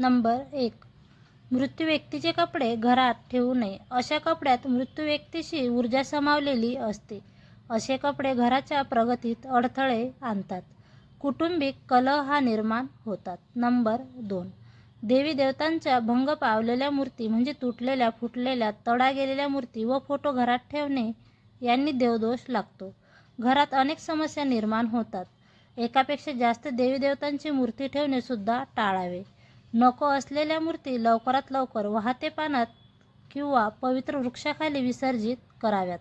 Number एक. मृत्यू व्यक्तीचे कपडे घरात ठेवू नये. अशा कपड्यात मृत्यू व्यक्तीशी ऊर्जा सामावलेली असते. असे कपडे घराच्या प्रगतीत अडथळे आणतात. कुटुंबिक कलह हा निर्माण होतात. नंबर दोन. देवी देवतांच्या भंग पावलेल्या मूर्ती म्हणजे तुटलेल्या फुटलेल्या तडा गेलेल्या मूर्ती व फोटो घरात ठेवणे यांनी देवदोष लागतो. घरात अनेक समस्या निर्माण होतात. एकापेक्षा जास्त देवी देवतांची मूर्ती ठेवणे सुद्धा टाळावे. नको असलेल्या मूर्ती लवकरात लवकर वाहते पाण्यात किंवा पवित्र वृक्षाखाली विसर्जित कराव्यात.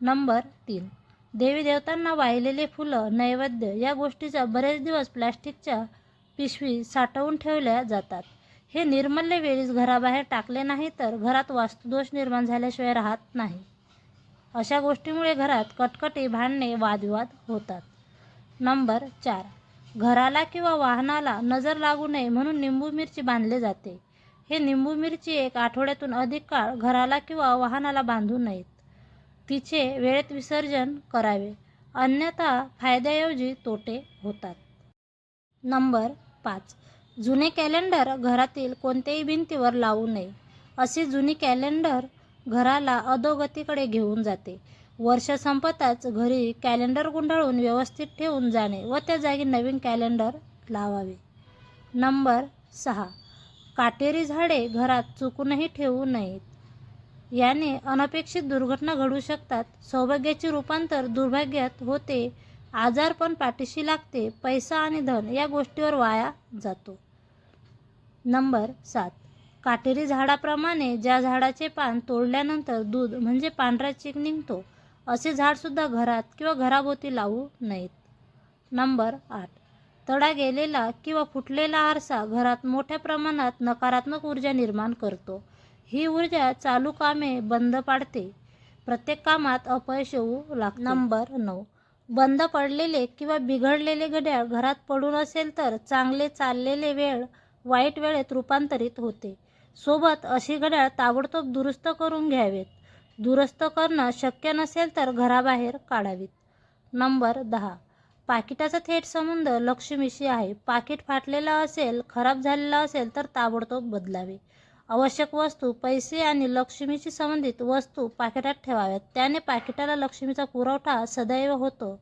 नंबर तीन. देवी देवतांना वाहिलेले फुलं नैवेद्य या गोष्टीचा बरेच दिवस प्लॅस्टिकच्या पिशवी साठवून ठेवल्या जातात. हे निर्मल्य वेळीच घराबाहेर टाकले नाही तर घरात वास्तुदोष निर्माण झाल्याशिवाय राहत नाही. अशा गोष्टीमुळे घरात कटकटी भांडणे वादविवाद होतात. नंबर चार. घराला किंवा वाहनाला नजर लागू नये म्हणून निंबू मिरची बांधले जाते. हे निंबू मिरची एक आठवड्यातून अधिक काळ घराला किंवा वाहनाला बांधू नयेत. तिचे वेळेत विसर्जन करावे. अन्यथा फायद्याऐवजी तोटे होतात. नंबर पाच. जुने कॅलेंडर घरातील कोणत्याही भिंतीवर लावू नये. असे जुनी कॅलेंडर घराला अधोगतीकडे घेऊन जाते. वर्ष संपताच घरी कॅलेंडर गुंडाळून व्यवस्थित ठेवून जाणे व त्या जागी नवीन कॅलेंडर लावावे. नंबर सहा. काटेरी झाडे घरात चुकूनही ठेवू नयेत. याने अनपेक्षित दुर्घटना घडू शकतात. सौभाग्याचे रूपांतर दुर्भाग्यात होते. आजारपण पाठीशी लागते. पैसा आणि धन या गोष्टीवर वाया जातो. नंबर सात. काटेरी झाडाप्रमाणे ज्या झाडाचे पान तोडल्यानंतर दूध म्हणजे पांढरा चीक निघतो असे झाडसुद्धा घरात किंवा घराभोवती लावू नयेत. नंबर आठ. तडा गेलेला किंवा फुटलेला आरसा घरात मोठ्या प्रमाणात नकारात्मक ऊर्जा निर्माण करतो. ही ऊर्जा चालू कामे बंद पाडते. प्रत्येक कामात अपयश येऊ लागते. नंबर नऊ. बंद पडलेले किंवा बिघडलेले घड्याळ घरात पडून असेल तर चांगले चाललेले वेळ वाईट वेळेत रूपांतरित होते. सोबत अशी घड्याळ ताबडतोब दुरुस्त करून घ्यावेत. दुरुस्त करणं शक्य नसेल तर घराबाहेर काढावीत. नंबर दहा. पाकिटाचा थेट संबंध लक्ष्मीशी आहे. पाकिट फाटलेलं असेल खराब झालेलं असेल तर ताबडतोब बदलावे. आवश्यक वस्तू पैसे आणि लक्ष्मीशी संबंधित वस्तू पाकिटात ठेवाव्यात. त्याने पाकिटाला लक्ष्मीचा पुरवठा सदैव होतो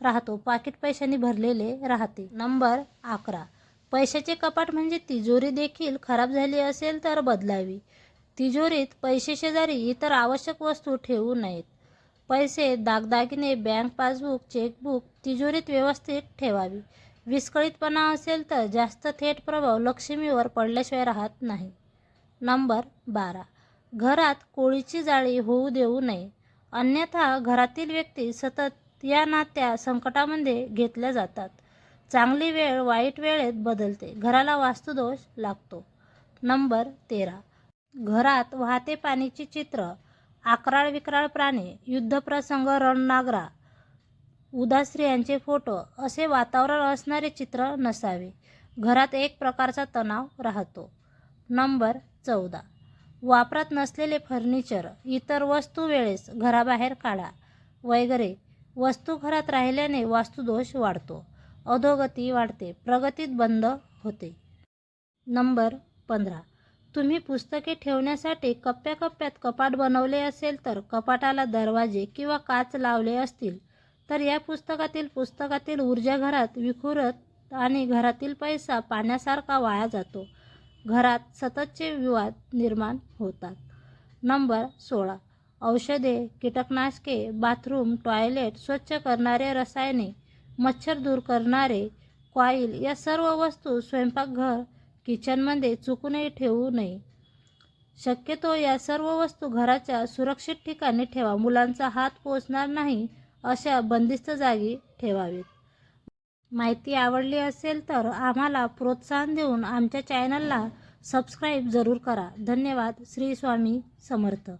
राहतो. पाकिट पैशांनी भरलेले राहते. नंबर अकरा. पैशाचे कपाट म्हणजे तिजोरी देखील खराब झाली असेल तर बदलावी. तिजोरीत पैसे शेजारी इतर आवश्यक वस्तू ठेवू नयेत. पैसे दागदागिने बँक पासबुक चेकबुक तिजोरीत व्यवस्थित ठेवावी. विस्कळीतपणा असेल तर जास्त थेट प्रभाव लक्ष्मीवर पडल्याशिवाय राहत नाही. नंबर बारा. घरात कोळीची जाळी होऊ देऊ नये. अन्यथा घरातील व्यक्ती सतत या नात्या संकटामध्ये घेतल्या जातात. चांगली वेळ वाईट वेळेत बदलते. घराला वास्तुदोष लागतो. नंबर तेरा. घरात वाहते पाण्याची चित्र आकराळ विक्राळ प्राणी युद्धप्रसंग रणनागरा उदास स्त्रियांचे फोटो असे वातावरण असणारे चित्र नसावे. घरात एक प्रकारचा तणाव राहतो. नंबर चौदा. वापरात नसलेले फर्निचर इतर वस्तू वेळेस घराबाहेर काढा. वगैरे वस्तू घरात राहिल्याने वास्तुदोष वाढतो. अधोगती वाढते प्रगतीत बंद होते. नंबर पंधरा. तुम्ही पुस्तके ठेवण्यासाठी कप्प्याकप्प्यात कपाट बनवले असेल तर कपाटाला दरवाजे किंवा काच लावले असतील. तर या पुस्तकातील पुस्तकातील ऊर्जा घरात विखुरत आणि घरातील पैसा पाण्यासारखा वाया जातो. घरात सततचे विवाद निर्माण होतात. नंबर सोळा. औषधे कीटकनाशके बाथरूम टॉयलेट स्वच्छ करणारे रसायने मच्छर दूर करणारे कॉईल या सर्व वस्तू स्वयंपाकघर किचनमध्ये चुकूनही ठेवू नये. शक्यतो या सर्व वस्तू घराच्या सुरक्षित ठिकाणी ठेवा. मुलांचा हात पोचणार नाही अशा बंदिस्त जागी ठेवावेत. माहिती आवडली असेल तर आम्हाला प्रोत्साहन देऊन आमच्या चॅनलला सबस्क्राईब जरूर करा. धन्यवाद. श्री स्वामी समर्थ.